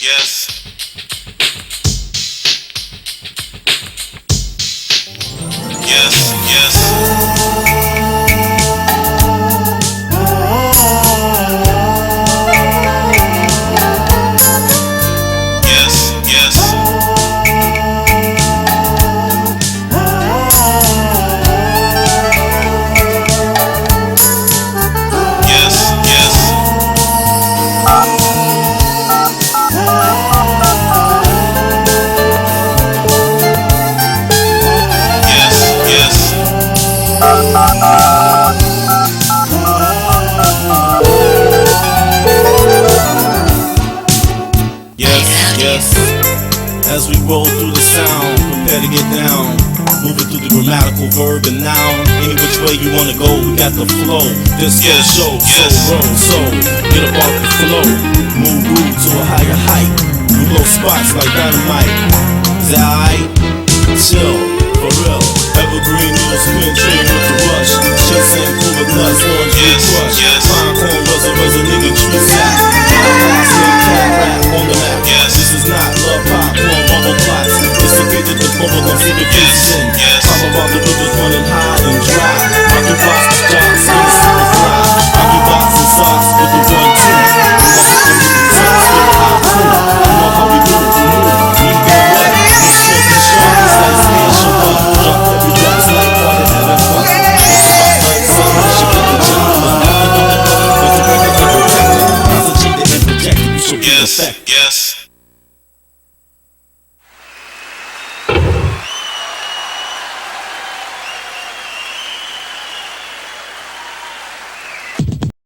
yes. Yes, yes. As we roll through the sound, prepare to get down. Moving through the grammatical verb and noun. Any which way you wanna go, we got the flow. This yes, show, yes. so roll, so get up off the flow. Move, move to a higher height. We blow spots like dynamite. Alright? Chill, nuts, orange yes, crush. yes. Pine corn, ruzzer, ruzzer, nigga, tree. High slim on the. Yes. This is not love pop or bubble plots. It's bit that the bubble see the Yes, Yes.